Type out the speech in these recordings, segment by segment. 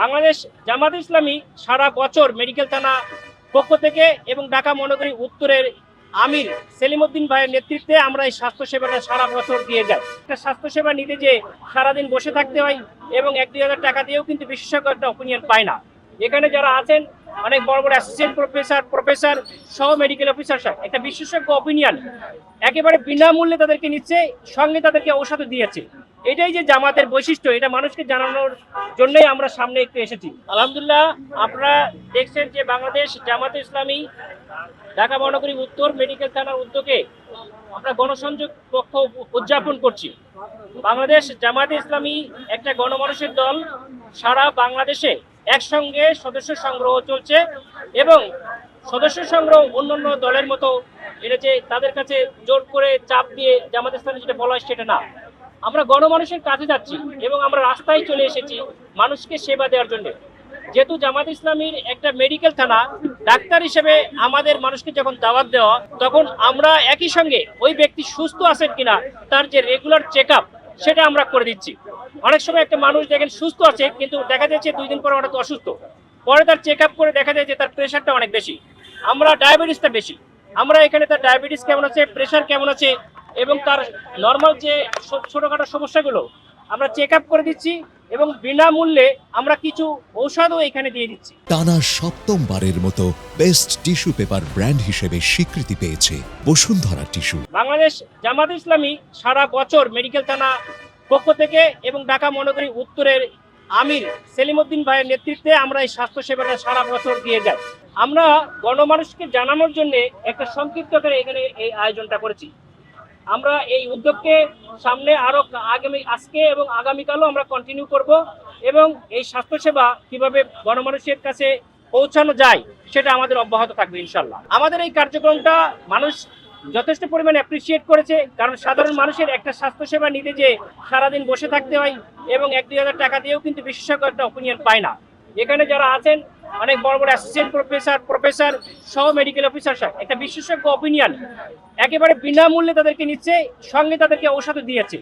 বাংলাদেশ জামাত ইসলামী সারা বছর মেডিকেল থানা পক্ষ থেকে এবং ঢাকা মহানগরী উত্তরের আমির সেলিমউদ্দিন ভাইয়ের নেতৃত্বে আমরা এই স্বাস্থ্য সেবাটা সারা বছর দিয়ে যাই। একটা স্বাস্থ্য সেবা নিতে যে সারাদিন বসে থাকতে হয় এবং এক দুই হাজার টাকা দিয়েও কিন্তু বিশেষজ্ঞ একটা অপিনিয়ন পায় না। এখানে যারা আছেন, অনেক বড় বড় অ্যাসিস্ট্যান্ট প্রফেসর প্রফেসর সহ মেডিকেল অফিসার সহ একটা বিশেষজ্ঞ অপিনিয়ন একেবারে বিনামূল্যে তাদেরকে নিচ্ছে, সঙ্গে তাদেরকে ঔষধ দিয়েছে। এটাই যে জামাতের বৈশিষ্ট্য, এটা মানুষকে জানানোর জন্যই আমরা সামনে একটু এসেছি। আলহামদুলিল্লাহ, আপনারা দেখছেন যে বাংলাদেশ জামাত ইসলামী ঢাকা মহানগরী উত্তর মেডিকেল থানার উদ্যোগে আমরা গণসংযোগ পক্ষ উদযাপন করছি। বাংলাদেশ জামাতে ইসলামী একটা গণমানুষের দল, সারা বাংলাদেশে একসঙ্গে সদস্য সংগ্রহ চলছে এবং সদস্য সংগ্রহ অন্যান্য দলের মতো এটা যে তাদের কাছে জোর করে চাপ দিয়ে জামাত ইসলামী যেটা বলা হয় সেটা না। আমরা গণমানুষের কাছে যাচ্ছি এবং আমরা রাস্তায় চলে এসেছি মানুষকে সেবা দেওয়ার জন্য। যেহেতু জামাত ইসলামীর একটা মেডিকেল থানা, ডাক্তার হিসেবে আমাদের মানুষকে যখন দাওয়াত দেওয়া, তখন আমরা একই সঙ্গে ওই ব্যক্তি সুস্থ আছেন কিনা, তার যে রেগুলার চেক সেটা আমরা করে দিচ্ছি। অনেক সময় একটা মানুষ দেখেন সুস্থ আছে, কিন্তু দেখা যাচ্ছে দুই দিন পর হঠাৎ অসুস্থ। পরে তার চেক করে দেখা যায় যে তার প্রেশারটা অনেক বেশি। আমরা ডায়াবেটিসটা বেশি। আমরা এখানে তার ডায়াবেটিস কেমন আছে প্রেশার কেমন আছে এবং তার নর্মাল যে ছোটখাটো সমস্যাগুলো আমরা চেক আপ করে দিচ্ছি এবং বিনামূল্যে আমরা কিছু ঔষধও এখানে দিয়ে দিচ্ছি। টানা সপ্তমবারের মতো বেস্ট টিস্যু পেপার ব্র্যান্ড হিসেবে স্বীকৃতি পেয়েছে বসুন্ধরা টিস্যু বাংলাদেশ জামাত ইসলামী সারা বছর মেডিকেল থানা পক্ষ থেকে এবং ঢাকা মহানগরী উত্তরের আমির সেলিমউদ্দিন ভাইয়ের নেতৃত্বে আমরা এই স্বাস্থ্য সেবাটা সারা বছর দিয়ে যাই। আমরা গণমানুষকে জানানোর জন্য একটা সংক্ষিপ্ত করে এখানে এই আয়োজনটা করেছি। আমরা এই উদ্যোগকে সামনে আরও আগামী, আজকে এবং আগামীকালও আমরা কন্টিনিউ করব এবং এই স্বাস্থ্যসেবা কীভাবে গণমানুষের কাছে পৌঁছানো যায় সেটা আমাদের অব্যাহত থাকবে ইনশাল্লাহ আমাদের এই কার্যক্রমটা মানুষ যথেষ্ট পরিমাণে অ্যাপ্রিসিয়েট করেছে, কারণ সাধারণ মানুষের একটা স্বাস্থ্যসেবা নিতে যে সারাদিন বসে থাকতে হয় এবং এক দুই টাকা দিয়েও কিন্তু বিশেষজ্ঞ একটা অপিনিয়ন পায় না। এখানে যারা আছেন অনেক বড় বড় অ্যাসিস্ট্যান্ট প্রফেসর প্রফেসর সহ মেডিকেল অফিসার সহ একটা বিশেষজ্ঞ অপিনিয়ন একেবারে বিনামূল্যে তাদেরকে নিচ্ছে, সঙ্গে তাদেরকে ঔষধ দিয়েছে।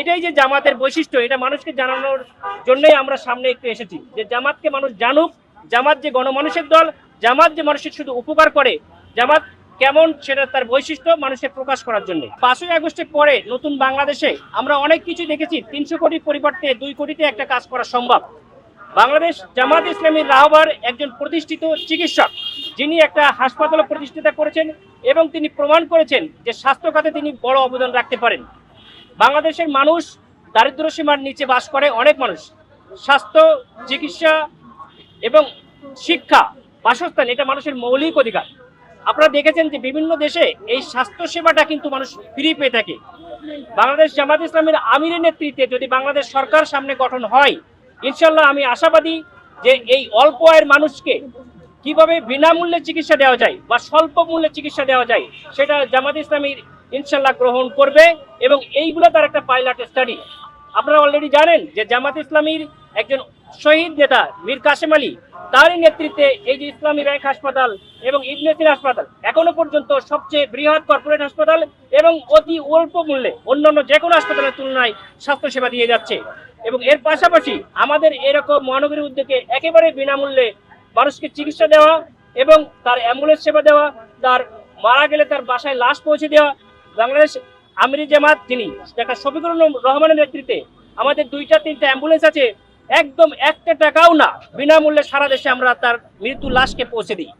এটাই যে জামাতের বৈশিষ্ট্য, এটা মানুষকে জানানোর জন্যই আমরা সামনে একটু এসেছি। যে জামাতকে মানুষ জানুক, জামাত যে গণমানুষের দল, জামাত যে মানুষের শুধু উপকার করে, জামাত কেমন সেটা তার বৈশিষ্ট্য মানুষের প্রকাশ করার জন্য। পাঁচই আগস্টের পরে নতুন বাংলাদেশে আমরা অনেক কিছু দেখেছি। তিনশো কোটির পরিবর্তে দুই কোটিতে একটা কাজ করা সম্ভব। বাংলাদেশ জামাত ইসলামীর রাহবার একজন প্রতিষ্ঠিত চিকিৎসক। যিনি একটা হাসপাতাল প্রতিষ্ঠিত করেছেন এবং তিনি প্রমাণ করেছেন যে স্বাস্থ্য খাতে তিনি বড় অবদান রাখতে পারেন। বাংলাদেশের মানুষ দারিদ্র সীমার নিচে বাস করে অনেক মানুষ। স্বাস্থ্য, চিকিৎসা এবং শিক্ষা, বাসস্থান, এটা মানুষের মৌলিক অধিকার। আপনারা দেখেছেন যে বিভিন্ন দেশে এই স্বাস্থ্য সেবাটা কিন্তু মানুষ ফ্রি পেয়ে থাকে। বাংলাদেশ জামাত ইসলামের আমিরের নেতৃত্বে যদি বাংলাদেশ সরকার সামনে গঠন হয় ইনশাল্লাহ আমি আশাবাদী যে এই অল্প আয়ের মানুষকে কীভাবে বিনামূল্যে চিকিৎসা দেওয়া যায় বা স্বল্প মূল্যে চিকিৎসা দেওয়া যায়, সেটা জামাত ইসলামীর ইনশাল্লাহ গ্রহণ করবে এবং এইগুলো তার একটা পাইলট স্টাডি। আপনারা অলরেডি জানেন যে জামাত ইসলামীর একজন শহীদ নেতা মীর কাসেম আলী, তারই নেতৃত্বে এই যে ইসলামী ব্যাংক হাসপাতাল এবং ইবনেসির হাসপাতাল, এখনও পর্যন্ত সবচেয়ে বৃহৎ কর্পোরেট হাসপাতাল এবং অতি অল্প মূল্যে অন্যান্য যে কোনো হাসপাতালের তুলনায় স্বাস্থ্যসেবা দিয়ে যাচ্ছে। এবং এর পাশাপাশি আমাদের এরকম মহানগরীর উদ্যোগে একেবারে বিনামূল্যে মানুষকে চিকিৎসা দেওয়া এবং তার অ্যাম্বুলেন্স সেবা দেওয়া, তার মারা গেলে তার বাসায় লাশ পৌঁছে দেওয়া, বাংলাদেশ আমিরি জামাত যিনি একটা শফিকুর রহমানের নেতৃত্বে আমাদের দুইটা তিনটা অ্যাম্বুলেন্স আছে। একদম একটা টাকাও না। বিনামূল্যে সারা দেশে আমরা তার মৃত্যু লাশকে পৌঁছে দিই।